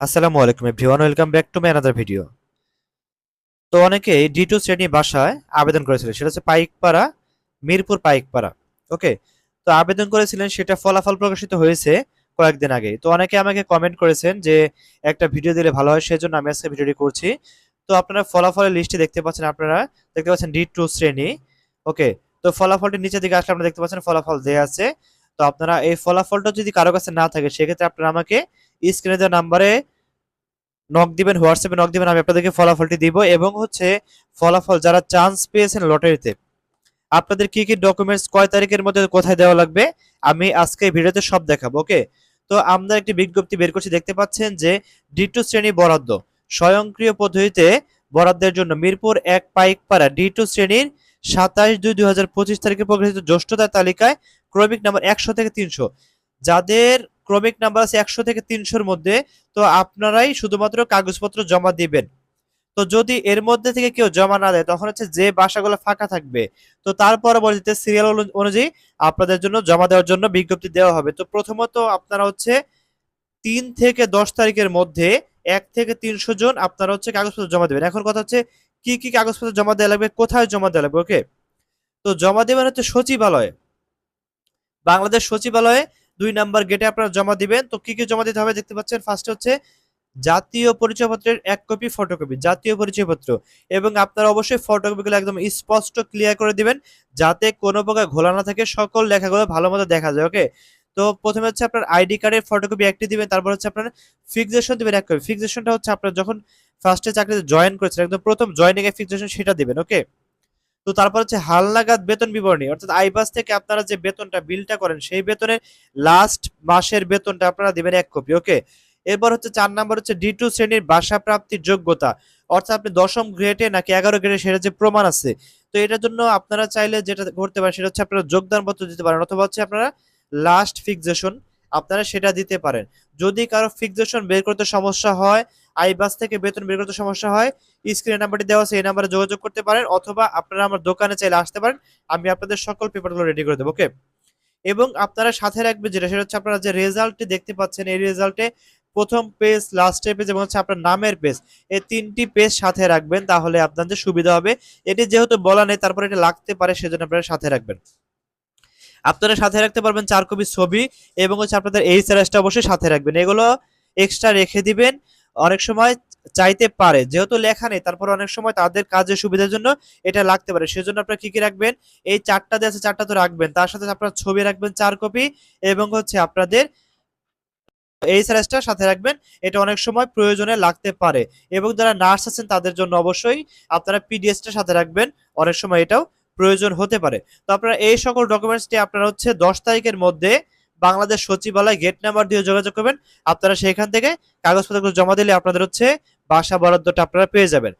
আসসালামু আলাইকুম everyone welcome back to my another video তো অনেকেই ডি টু শ্রেণি বাসায় আবেদন করেছিল সেটা হচ্ছে পাইকপাড়া, মিরপুর পাইকপাড়া ওকে তো আবেদন করেছিলেন, সেটা ফলাফল প্রকাশিত হয়েছে কয়েকদিন আগে। তো অনেকে আমাকে কমেন্ট করেছেন যে একটা ভিডিও দিলে ভালো হয়, সেজন্য আমি আজকে ভিডিওটি করছি। তো আপনারা ফলাফলের লিস্টে দেখতে পাচ্ছেন, আপনারা দেখতে পাচ্ছেন ডি টু শ্রেণি ওকে তো ফলাফলটি নিচের দিকে আসলে আপনারা দেখতে পাচ্ছেন, ফলাফল দেওয়া আছে। তো আপনারা এই ফলাফলটা যদি কারও কাছে না থাকে, সেক্ষেত্রে আপনারা আমাকে স্ক্রিনে দেওয়া নাম্বারে নক দিবেন হোয়াটসঅ্যাপে নক দিবেন, আমি আপনাদেরকে ফলাফলটি দিব এবং হচ্ছে ফলাফল যারা চান্স পেয়েছেন লটারিতে, আপনাদের কি কি ডকুমেন্টস কয় তারিখের মধ্যে কোথায় দেওয়া লাগবে, আমি আজকে ভিডিওতে সব দেখাবো ওকে তো আমরা একটি বিজ্ঞপ্তি বের করছি, দেখতে পাচ্ছেন যে ডি টু শ্রেণি বরাদ্দ, স্বয়ংক্রিয় পদ্ধতিতে বরাদ্দের জন্য মিরপুর এক পাইকপাড়া ডি টু শ্রেণির সাতাশ দুই দুই হাজার পঁচিশ তারিখে প্রকাশিত জ্যেষ্ঠতার তালিকায় ক্রমিক নাম্বার একশো থেকে তিনশো, যাদের ক্রমিক নাম্বার আছে একশো থেকে তিনশোর মধ্যে, তো আপনারাই শুধুমাত্র কাগজপত্র জমা দিবেন। তো যদি এর মধ্যে থেকে কেউ জমা না দেয়, তখন হচ্ছে যে বাসাগুলো ফাঁকা থাকবে। তো তার পরবর্তীতে সিরিয়াল অনুযায়ী আপনাদের জন্য জমা দেওয়ার জন্য বিজ্ঞপ্তি দেওয়া হবে। তো প্রথমত আপনারা হচ্ছে তিন থেকে দশ তারিখের মধ্যে এক থেকে তিনশো জন আপনারা হচ্ছে কাগজপত্র জমা দেবেন। এখন কথা হচ্ছে কি কি কাগজপত্র জমা দেওয়া লাগবে, কোথায় জমা দেওয়া লাগবে, ওকে? তো জমা দেবেন হচ্ছে সচিবালয়ে। বাংলাদেশ সচিবালয়ে দুই নাম্বার গেটে আপনারা জমা দিবেন। তো কি কি জমা দিতে হবে দেখতে পাচ্ছেন? ফার্স্ট হচ্ছে জাতীয় পরিচয়পত্রের এক কপি ফটোকপি জাতীয় পরিচয়পত্র। এবং আপনারা অবশ্যই ফটোকপিগুলো একদম স্পষ্ট ক্লিয়ার করে দিবেন, যাতে কোনো প্রকার ঘোলা না থাকে, সকল লেখাগুলো ভালো মতো দেখা যায় ওকে তো প্রথমে হচ্ছে আপনার আইডি কার্ডের ফটোকপি একটি দিবেন, তারপর হচ্ছে আপনার ফিক্সেশন দিবেন এক কপি ফিক্সেশনটা হচ্ছে আপনার যখন ফার্স্টে চাকরিতে জয়েন করেছেন, একদম প্রথম জয়েনিং এর ফিক্সেশন সেটা দিবেন ওকে তো তারপর হচ্ছে হালনাগাদ বেতন বিবরণী, অর্থাৎ আইবাস থেকে আপনারা যে বেতনটা, বিলটা করেন, সেই বেতনের লাস্ট মাসের বেতনটা আপনারা দিবেন এক কপি ওকে এরপর হচ্ছে চার নাম্বার হচ্ছে ডি টু শ্রেণির বাসা প্রাপ্তির যোগ্যতা, অর্থাৎ আপনি দশম গ্রেডে নাকি এগারো গ্রেডে সেটা যে প্রমাণ আছে, তো এটার জন্য আপনারা চাইলে যেটা করতে পারেন, সেটা হচ্ছে আপনারা যোগদান পত্র দিতে পারেন, অথবা হচ্ছে আপনারা লাস্ট ফিক্সেশন আপনারা সেটা দিতে পারেন। যদি কারও ফিক্সেশন বের করতে সমস্যা হয় আইবাস থেকে বেতন বের করতে সমস্যা হয় স্ক্রিনে নাম্বারটি দেওয়া আছে, এই নাম্বারে যোগাযোগ করতে পারেন অথবা আপনারা আমার দোকানে চাইলে আসতে পারেন, আমি আপনাদের সকল পেপারগুলো রেডি করে দেবো ওকে এবং আপনারা সাথে রাখবেন যেটা, সেটা হচ্ছে আপনারা যে রেজাল্টটি দেখতে পাচ্ছেন, এই রেজাল্টে প্রথম পেজ লাস্টের পেজ এবং হচ্ছে আপনার নামের পেজ এই তিনটি পেজ সাথে রাখবেন, তাহলে আপনাদের সুবিধা হবে। এটি যেহেতু বলা নেই, তারপরে এটা লাগতে পারে, সেজন্য আপনারা সাথে রাখবেন। আপনারা সাথে রাখতে পারবেন চার কপি ছবি এবং হচ্ছে আপনাদের এই আর অবশ্যই সাথে রাখবেন। এগুলো এক্সট্রা রেখে দিবেন। অনেক সময় চাইতে পারে, যেহেতু লেখা নেই, তারপর অনেক সময় তাদের কাজের সুবিধার জন্য এটা লাগতে পারে। সেজন্য আপনারা কি কি রাখবেন? এই চারটা দিয়ে আছে, চারটা তো রাখবেন। তার সাথে আপনারা ছবি রাখবেন চার কপি এবং হচ্ছে আপনাদের এই স্যারেসটা সাথে রাখবেন। এটা অনেক সময় প্রয়োজনে লাগতে পারে। এবং যারা নার্স আছেন, তাদের জন্য অবশ্যই আপনারা পিডিএসটা সাথে রাখবেন। অনেক সময় এটাও প্রয়োজন হতে পারে। তো আপনারা এই সকল ডকুমেন্টসটি আপনারা হচ্ছে দশ তারিখের মধ্যে বাংলাদেশ সচিবালয় গেট নাম্বার দিয়ে যোগাযোগ করবেন। আপনারা সেখান থেকে কাগজপত্রগুলো জমা দিলে আপনাদের হচ্ছে বাসা বরাদ্দটা আপনারা পেয়ে যাবেন।